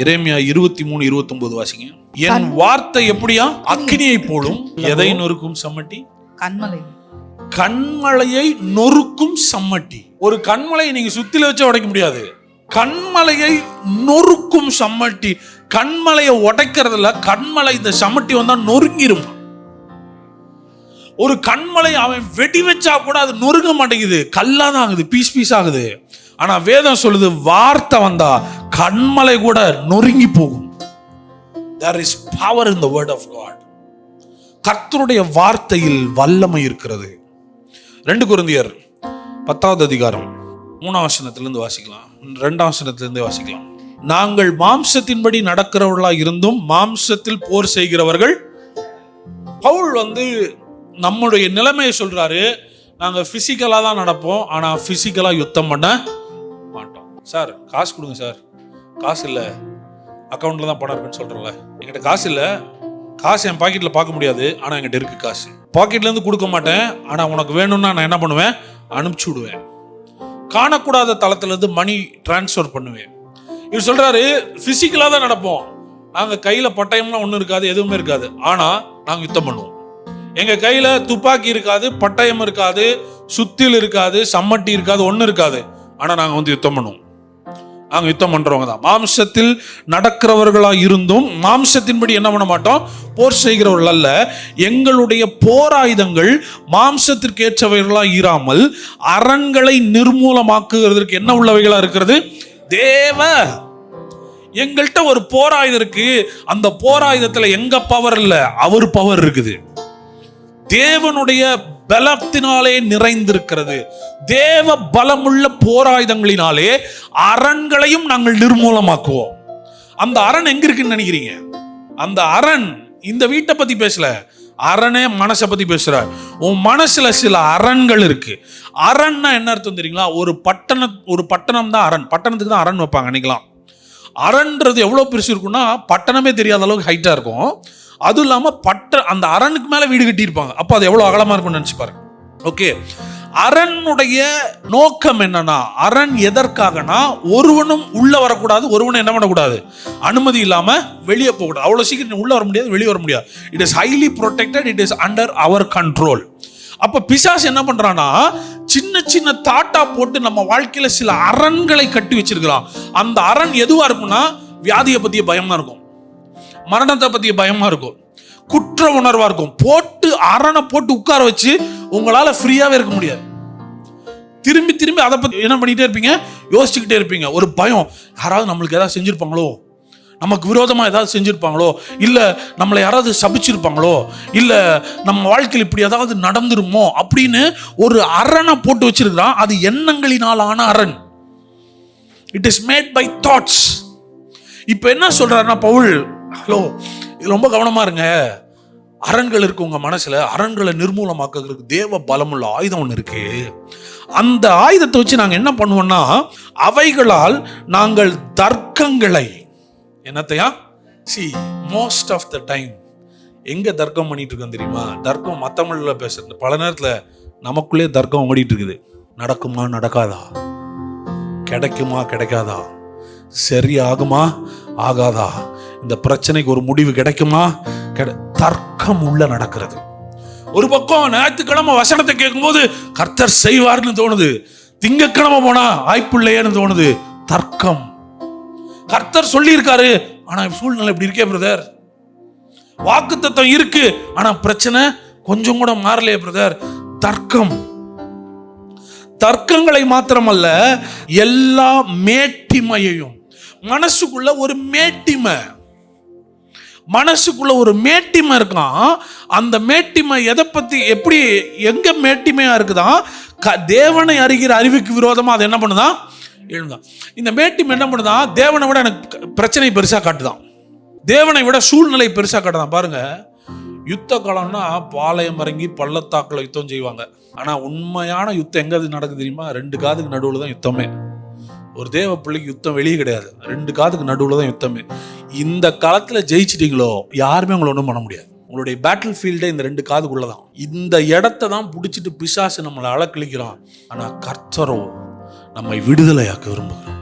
இறைமையா இருபத்தி மூணு இருபத்தி ஒன்பது வாசிங்க. என் வார்த்தை எப்படியா? அக்கினியை போலும். எதை நொறுக்கும் சம்மட்டி? கண்மலை. கண்மலையை நொறுக்கும் சம்மட்டி. ஒரு கண்மலையை நீங்க சுத்தில வச்சு உடைக்க முடியாது. கண்மலையை நொறுக்கும் சம்மட்டி. கண்மலையை உடைக்கிறதுல கண்மலை இந்த சம்மட்டி வந்தா நொறுங்கிரும்? ஒரு கண்மலை அவன் வெடி வச்சா கூட அது நொறுங்க மாட்டேங்குது. கல்லா தான் ஆகுது பீஸ் பீஸ் ஆகுது. ஆனா வேதம் சொல்லுது வார்த்தை வந்தா கண்மலை கூட நொறுங்கி போகும். There is power in the word of God கர்த்தருடைய வார்த்தையில் வல்லமை இருக்கிறது. ரெண்டு குருந்தியர் பத்தாவது அதிகாரம் மூணாம் வசனத்திலிருந்து வாசிக்கலாம். ரெண்டாம் வசனத்திலிருந்து வாசிக்கலாம். நாங்கள் மாம்சத்தின்படி நடக்கிறவர்களா இருந்தும் மாம்சத்தில் போர் செய்கிறவர்கள் பவுல் வந்து நம்முடைய நிலைமையை சொல்றாரு. நாங்கள் பிசிக்கலா தான் நடப்போம் ஆனால் பிசிக்கலா யுத்தம் பண்ண சார் காசு கொடுங்க சார். காசு இல்லை. அக்கௌண்ட்டில் தான் பணம் இருக்குன்னு சொல்கிறேன்ல என்கிட்ட காசு இல்லை. காசு என் பாக்கெட்டில் பார்க்க முடியாது. ஆனால் என்கிட்ட இருக்குது காசு. பாக்கெட்லேருந்து கொடுக்க மாட்டேன். ஆனால் உனக்கு வேணும்னா நான் என்ன பண்ணுவேன்? அனுப்பிச்சி விடுவேன். காணக்கூடாத தளத்துலேருந்து மணி டிரான்ஸ்ஃபர் பண்ணுவேன். இவர் சொல்கிறாரு ஃபிசிக்கலாக தான் நடப்போம். நாங்கள் கையில் பட்டயம்லாம் ஒன்றும் இருக்காது எதுவுமே இருக்காது. ஆனால் நாங்கள் யுத்தம் பண்ணுவோம். எங்கள் கையில் துப்பாக்கி இருக்காது பட்டயம் இருக்காது சுத்தில் இருக்காது சம்மட்டி இருக்காது ஒன்றும் இருக்காது. ஆனால் நாங்கள் வந்து யுத்தம் பண்ணுவோம். நாங்க யுத்தம் பண்றவங்க தான் மாம்சத்தில் நடக்கிறவர்களா இருந்தும் மாம்சத்தின்படி என்ன பண்ண மாட்டோம்? போர் செய்கிறவர்கள் அல்ல. எங்களுடைய போராயுதங்கள் மாம்சத்திற்கு ஏற்றவைகளா இராமல் அரண்களை நிர்மூலமாக்குகிறதுக்கு என்ன உள்ளவைகளா இருக்கிறது? தேவ எங்கள்கிட்ட ஒரு போராயுதம் இருக்கு. அந்த போராயுதத்துல எங்க பவர் இல்ல? அவர் பவர் இருக்குது. தேவனுடைய பலத்தினாலே நிறைந்திருக்கிறது. தேவ பலமுள்ள போராயுதங்களினாலே அரண்களையும் நாங்கள் நிர்மூலமாக்குவோம். அந்த அரண் எங்க இருக்குன்னு நினைக்கிறீங்க? அந்த அரண் இந்த வீட்டை பத்தி பேசல. அரணே மனசை பத்தி பேசுறார். உன் மனசுல சில அரண்கள் இருக்கு. அரண்னா என்ன அர்த்தம் தெரியுங்களா? ஒரு பட்டண ஒரு பட்டணம் தான் அரண். பட்டணத்துக்கு தான் அரண் வைப்பாங்க நினைக்கலாம் அரண்ன்றது எவ்வளோ பெருசு இருக்குன்னா பட்டணமே தெரியாத அளவுக்கு ஹைட்டாக இருக்கும். அதுவும் இல்லாமல் பட்ட அந்த அரணுக்கு மேலே வீடு கட்டியிருப்பாங்க. அப்போ அது எவ்வளோ அகலமாக இருக்கும்னு நினச்சி பாருங்க. ஓகே அரணுடைய நோக்கம் என்னன்னா அரண் எதற்காகனா ஒருவனும் உள்ள வரக்கூடாது ஒருவனும் என்ன பண்ணக்கூடாது? அனுமதி இல்லாம வெளியே போகக்கூடாது. அவ்வளோ சீக்கிரம் உள்ள வர முடியாது வெளியே வர முடியாது. It is highly protected it is under our control அப்ப பிசாஸ் என்ன பண்றானா சின்ன சின்ன தாட்டா போட்டு நம்ம வாழ்க்கையில சில அரண்களை கட்டி வச்சிருக்கிறான் அந்த அரண் எதுவா இருக்கும்னா வியாதியை பத்திய பயமா இருக்கும். மரணத்தை பத்திய பயமா இருக்கும். குற்ற உணர்வா இருக்கும். போட்டு அரணை போட்டு உட்கார வச்சு உங்களால ஃப்ரீயாவே இருக்க முடியாது. திரும்பி திரும்பி அதை பத்தி என்ன பண்ணிட்டே இருப்பீங்க? யோசிச்சுக்கிட்டே இருப்பீங்க. ஒரு பயம். யாராவது நம்மளுக்கு ஏதாவது செஞ்சிருப்பாங்களோ? நமக்கு விரோதமா ஏதாவது செஞ்சிருப்பாங்களோ? இல்ல நம்மளை யாராவது சபிச்சிருப்பாங்களோ? இல்ல நம்ம வாழ்க்கையில் இப்படி ஏதாவது நடந்துருமோ? அப்படின்னு ஒரு அரணை போட்டு வச்சிருக்கிறான். அது எண்ணங்களினாலான அரண். It is made by thoughts இப்போ என்ன சொல்றாருன்னா பவுல் ஹலோ இது ரொம்ப கவனமா இருங்க. அரண்கள் இருக்கு உங்க மனசுல. அரண்களை நிர்மூலமாக்குறதுக்கு தேவ பலமுள்ள ஆயுதம் ஒன்று இருக்கு. அந்த ஆயுதத்தை வச்சு நாங்கள் என்ன பண்ணுவோம்னா அவைகளால் நாங்கள் தர்க்கங்களை என்னத்தையா? See most of the time எங்க தர்க்கம் பண்ணிட்டு இருக்கோம் தெரியுமா? தர்க்கம் மத்தமிழ்ல பேசுறது. பல நேரத்தில் நமக்குள்ளே தர்க்கம் ஓடிட்டு இருக்குது. நடக்குமா நடக்காதா? கிடைக்குமா கிடைக்காதா? சரி ஆகுமா ஆகாதா? இந்த பிரச்சனைக்கு ஒரு முடிவு கிடைக்குமா? தர்க்கம் உள்ள நடக்கிறது. ஒரு பக்கம் ஞாயிற்றுக்கிழமை வசனத்தை கேட்கும்போது கர்த்தர் செய்வார்னு தோணுது. திங்கக்கிழமை போனா வாய்ப்பில்லையேன்னு தோணுது. தர்க்கம். கர்த்தர் சொல்லியிருக்காரு ஆனா சூழ்நிலை இப்படி இருக்கே பிரதர். வாக்குத்தத்தம் இருக்கு ஆனா பிரச்சனை கொஞ்சம் கூட மாறலையே பிரதர். தர்க்கம். தர்க்கங்களை மாத்திரமல்ல எல்லா மேட்டிமையையும். மனசுக்குள்ள ஒரு மேட்டிமை. மனசுக்குள்ள ஒரு மேட்டிமை இருக்கான் அந்த மேட்டிமை எதை பற்றி எப்படி எங்கே மேட்டிமையாக இருக்குதான் க- தேவனை அறிகிற அறிவுக்கு விரோதமாக அது என்ன பண்ணுதான் எழுந்தான் இந்த மேட்டிமை என்ன பண்ணுதான் தேவனை விட எனக்கு பிரச்சனை பெருசாக காட்டுதான் தேவனை விட சூழ்நிலை பெருசாக காட்டுதான் பாருங்கள் யுத்த காலம்னா பாளையம் இறங்கி பள்ளத்தாக்கில் யுத்தம் செய்வாங்க. ஆனால் உண்மையான யுத்தம் எங்கே நடக்குது தெரியுமா? ரெண்டு காதுக்கு நடுவில் தான் யுத்தமே. ஒரு தேவ பிள்ளைக்கு யுத்தம் வெளியே கிடையாது. ரெண்டு காதுக்கு நடுவில் தான் யுத்தமே. இந்த காலத்தில் ஜெயிச்சிட்டீங்களோ யாருமே உங்களை ஒன்றும் பண்ண முடியாது. உங்களுடைய பேட்டில் ஃபீல்டே இந்த ரெண்டு காதுக்குள்ளே தான் இந்த இடத்த தான் பிடிச்சிட்டு பிசாசு நம்மளை அலக்கழிக்கிறான். ஆனால் கர்த்தரோ நம்மை விடுதலையாக்க விரும்புகிறோம்